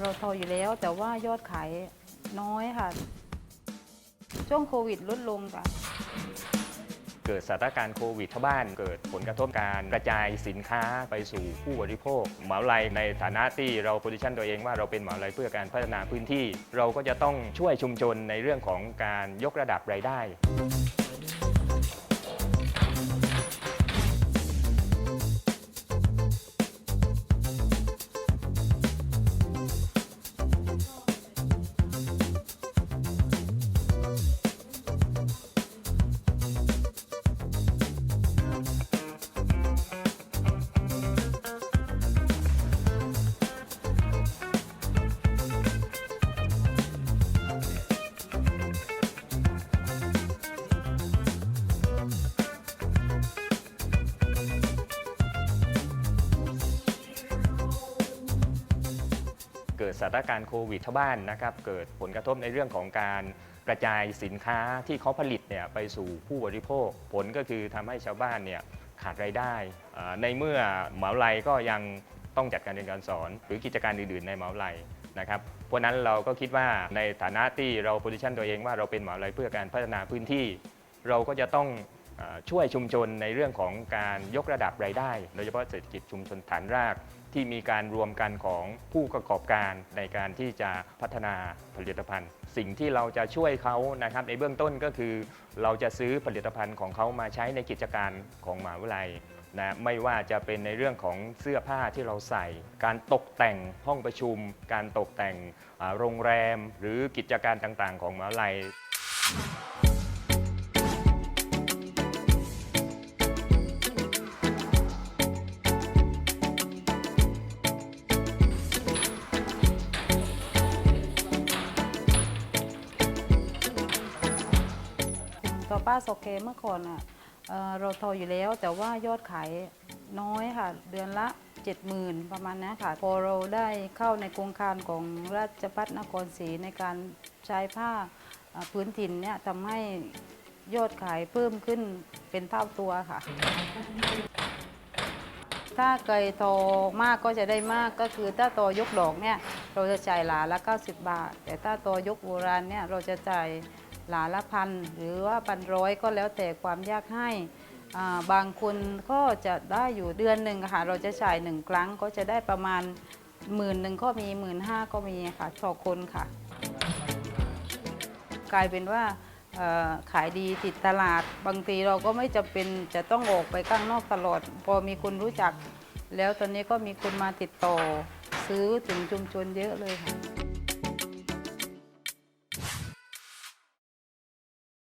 เราโทรอยู่แล้วแต่ว่ายอดขายน้อยค่ะ ช่วงโควิดลดลงค่ะ เกิดสถานการณ์โควิดทบ้าน เกิดผลกระทบการกระจายสินค้าไปสู่ผู้บริโภคเหมาลัยในฐานะที่เราโพซิชันตัวเองว่าเราเป็นเหมาลัยเพื่อการพัฒนาพื้นที่ เราก็จะต้องช่วยชุมชนในเรื่องของการยกระดับรายได้ กิดสถานการณ์โควิดทั้งบ้านนะครับเกิดผลกระทบในเรื่องของการกระจายสินค้าที่เขาผลิตเนี่ยไปสู่ผู้บริโภค ผลก็คือทำให้ชาวบ้านเนี่ยขาดรายได้ ในเมื่อเหมาลัยก็ยังต้องจัดการเรียนการสอน หรือกิจการอื่นๆในเหมาลัยนะครับเพราะนั้นเราก็คิดว่าในฐานะที่เราโพซิชันตัวเองว่าเราเป็นเหมาลัยเพื่อการพัฒนาพื้นที่ เราก็จะต้อง ช่วยชุมชนในเรื่องของการยกระดับรายได้ โดยเฉพาะเศรษฐกิจชุมชนฐานราก ที่มีการรวมกันของผู้ประกอบการในการที่จะพัฒนาผลิตภัณฑ์ สิ่งที่เราจะช่วยเขานะครับในเบื้องต้นก็คือเราจะซื้อผลิตภัณฑ์ของเขามาใช้ในกิจการของมหาวิทยาลัยนะไม่ว่าจะเป็นในเรื่องของเสื้อผ้าที่เราใส่ การตกแต่งห้องประชุม การตกแต่งโรงแรม หรือกิจการต่างๆ ของมหาวิทยาลัย อป้าโอเคเมื่อก่อนอะเอ่อเราโทรอยู่แล้ว แต่ว่ายอดขายน้อยค่ะ เดือนละ 70,000 ประมาณนี้ค่ะ พอเราได้เข้าในโครงการของราชพัฒนครศรีในการใช้ผ้าเอ่อพื้นถิ่นเนี่ยทำให้ยอดขายเพิ่มขึ้นเป็นเท่าตัวค่ะ ถ้าไก่โตมากก็จะได้มากก็คือถ้าโตยกดอกเนี่ยเราจะจ่ายหลาละ 90 บาท แต่ถ้าโตยกโบราณเนี่ยเราจะจ่าย หลาละพันหรือว่าพันร้อยก็แล้วแต่ความยากให้บางคนก็จะได้อยู่เดือนหนึ่งค่ะเราจะจ่ายหนึ่งครั้งก็จะได้ประมาณหมื่นหนึ่งก็มีหมื่นห้าก็มีค่ะต่อคนค่ะ กลายเป็นว่าขายดีติดตลาด บางทีเราก็ไม่จำเป็นจะต้องออกไปข้างนอกตลอด พอมีคนรู้จัก แล้วตอนนี้ก็มีคนมาติดต่อ ซื้อถึงชุมชนเยอะเลยค่ะ